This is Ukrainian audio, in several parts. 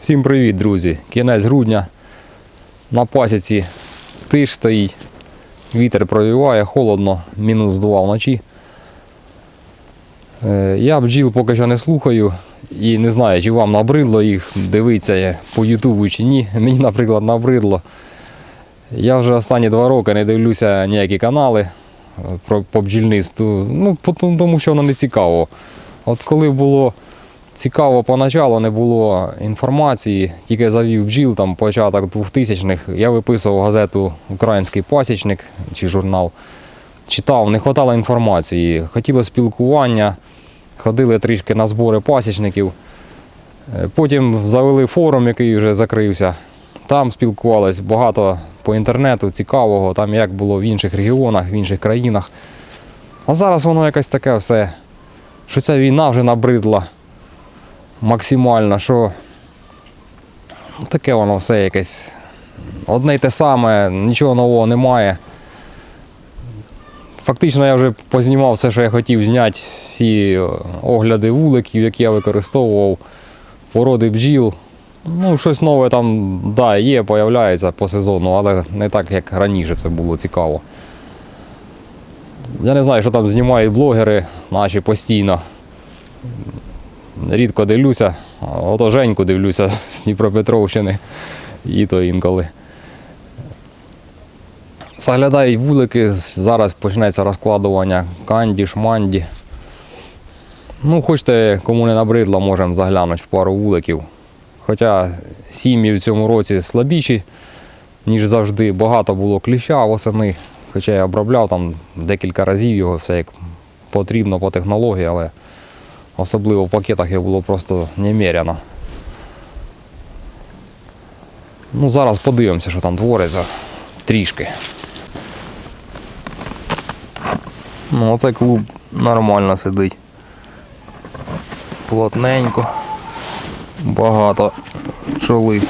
Всім привіт, друзі! Кінець грудня. На пасіці тиш стоїть, вітер провіває, холодно, мінус 2 вночі. Е, Я бджіл поки що не слухаю і не знаю, чи вам набридло їх дивитися по Ютубу чи ні. Мені, наприклад, набридло. Я вже останні два роки не дивлюся ніякі канали е, по бджільництву. Ну, тому що воно не цікаво. От коли було цікаво поначалу, не було інформації, тільки завів бджіл, там початок 2000-х, я виписував газету Український пасічник чи журнал. Читав, не вистачало інформації, хотіло спілкування, ходили трішки на збори пасічників. Е, Потім завели форум, який вже закрився. Там спілкувались багато по інтернету, цікавого, там як було в інших регіонах, в інших країнах. А зараз воно якось таке все, що ця війна вже набридла максимально, що таке воно все якесь. Одне й те саме, нічого нового немає. Фактично я вже познімав все, що я хотів зняти, всі огляди вуликів, які я використовував, породи бджіл. Ну, щось нове там, да, є, появляється по сезону, але не так, як раніше це було цікаво. Я не знаю, що там знімають блогери наші постійно. Рідко дивлюся, ото Женьку дивлюся з Дніпропетровщини, і то інколи. Заглядають вулики, зараз почнеться розкладування канді, шманді. Ну, хочете, кому не набридло, можемо заглянути в пару вуликів. Хоча сім'ї в цьому році слабіші, ніж завжди. Багато було кліща восени. Хоча я обробляв там декілька разів його, все як потрібно по технології, але особливо в пакетах його було просто немеряно. Ну, зараз подивимося, що там твориться трішки. Ну, оцей клуб нормально сидить. Плотненько. Багато пчоли.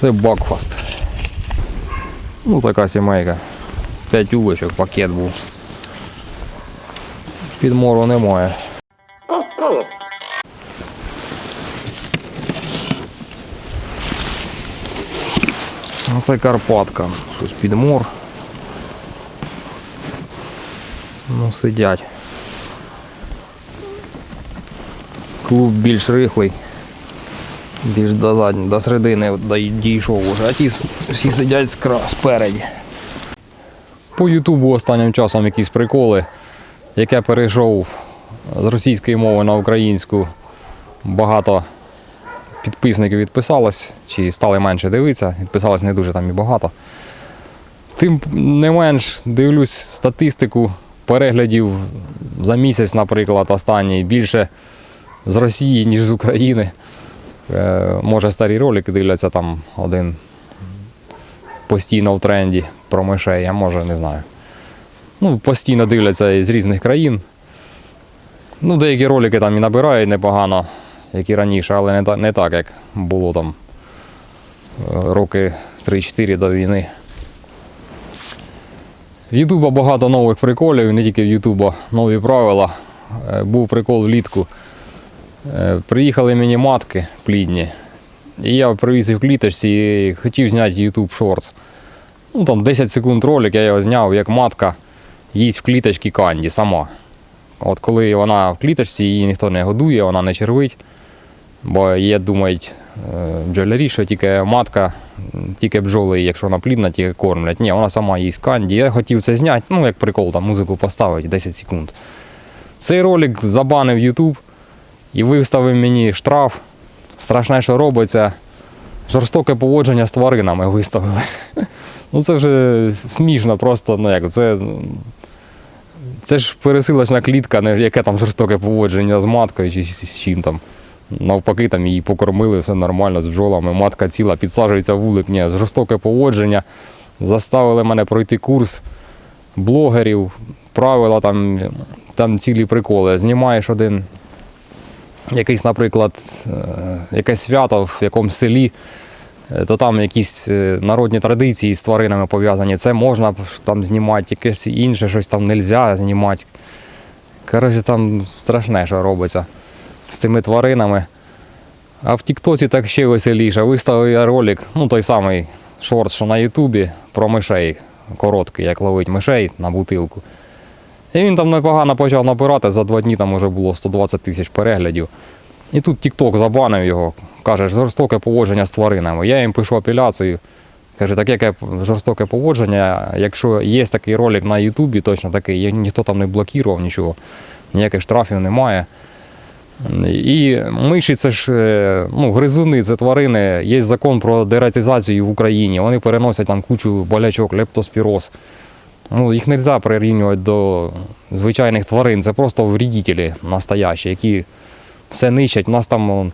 Це Бакфаст. Ну, така сімейка. П'ять улочок, пакет був. Підмору немає. Ку-ку. Ну, Це Карпатка. Щось підмор. Ну, сидять. Клуб більш рихлий. Більш до задньої, до середини дій- дійшов уже, а ті всі сидять спереді. По Ютубу останнім часом якісь приколи, як я перейшов з російської мови на українську, багато підписників відписалось, чи стали менше дивитися, відписалось не дуже там і багато. Тим не менш дивлюсь статистику переглядів за місяць, наприклад, останній більше з Росії, ніж з України. Е, може старі ролики дивляться там один постійно в тренді про мишей, а може не знаю. Ну, постійно дивляться із різних країн. Ну, деякі ролики там і набирають непогано, як і раніше, але не, та, не так, як було там е, роки 3-4 до війни. В Ютуба багато нових приколів, не тільки в Ютуба нові правила. Е, Був прикол влітку. Е, Приїхали мені матки плідні. І я привіз їх в кліточці і хотів зняти YouTube Shorts. Ну там 10 секунд ролик, я його зняв, як матка їсть в кліточці канді сама. От коли вона в кліточці, її ніхто не годує, вона не червить. Бо є, думають е, бджолярі, що тільки матка, тільки бджоли, якщо вона плідна, тільки кормлять. Ні, вона сама їсть канді. Я хотів це зняти, ну як прикол, там музику поставити 10 секунд. Цей ролик забанив YouTube і виставив мені штраф. Страшне, що робиться. Жорстоке поводження з тваринами виставили. Ну це вже смішно, просто ну як це. Це ж пересилочна клітка, не яке там жорстоке поводження з маткою чи з чим там. Навпаки, там її покормили, все нормально з бджолами. Матка ціла, підсаджується вулик. Ні, жорстоке поводження. Заставили мене пройти курс блогерів, правила там, там цілі приколи. Знімаєш один якийсь, наприклад, е, якесь свято в якомусь селі, то там якісь е, народні традиції з тваринами пов'язані. Це можна там знімати, якесь інше щось там не можна знімати. Коротше, там страшне, що робиться з цими тваринами. А в Тіктоці так ще веселіше. Виставив я ролик, ну той самий шорт, що на Ютубі, про мишей. Короткий, як ловить мишей на бутилку. І він там непогано почав набирати, за два дні там вже було 120 тисяч переглядів. І тут Тікток забанив його, каже, жорстоке поводження з тваринами. Я їм пишу апеляцію. Каже, так яке жорстоке поводження, якщо є такий ролик на Ютубі, точно такий, ніхто там не блокував нічого, ніяких штрафів немає. І миші це ж е, ну, гризуни, це тварини. Є закон про дератизацію в Україні. Вони переносять там кучу болячок, лептоспіроз. Ну, їх не можна прирівнювати до звичайних тварин. Це просто вредителі настоящі, які все нищать. У нас там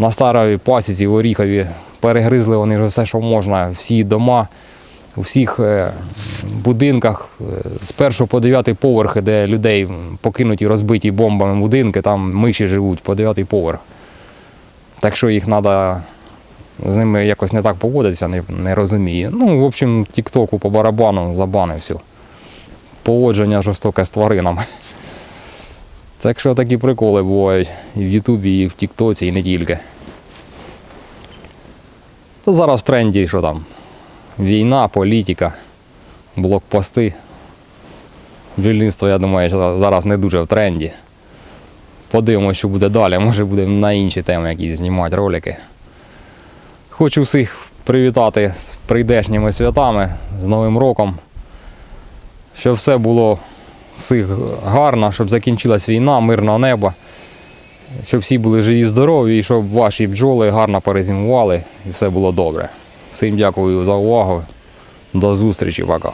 на старій пасіці в Оріхові перегризли вони все, що можна, всі дома, у всіх е, будинках е, з першого по дев'ятий поверхи, де людей покинуті розбиті бомбами будинки, там миші живуть по дев'ятий поверх. Так що їх треба з ними якось не так поводитися, не, не розумію. Ну, в общем, тіктоку по барабану забанив все. Поводження жорстоке з тваринами. Так що такі приколи бувають і в Ютубі, і в Тіктоці, і не тільки. Та зараз в тренді, що там? Війна, політика, блокпости. Бджільництво, я думаю, зараз не дуже в тренді. Подивимося, що буде далі. Може будемо на інші теми якісь знімати ролики. Хочу всіх привітати з прийдешніми святами, з Новим роком. Щоб все було всіх гарно, щоб закінчилась війна, мирного неба. Щоб всі були живі, здорові, і щоб ваші бджоли гарно перезимували і все було добре. Всім дякую за увагу. До зустрічі, пока.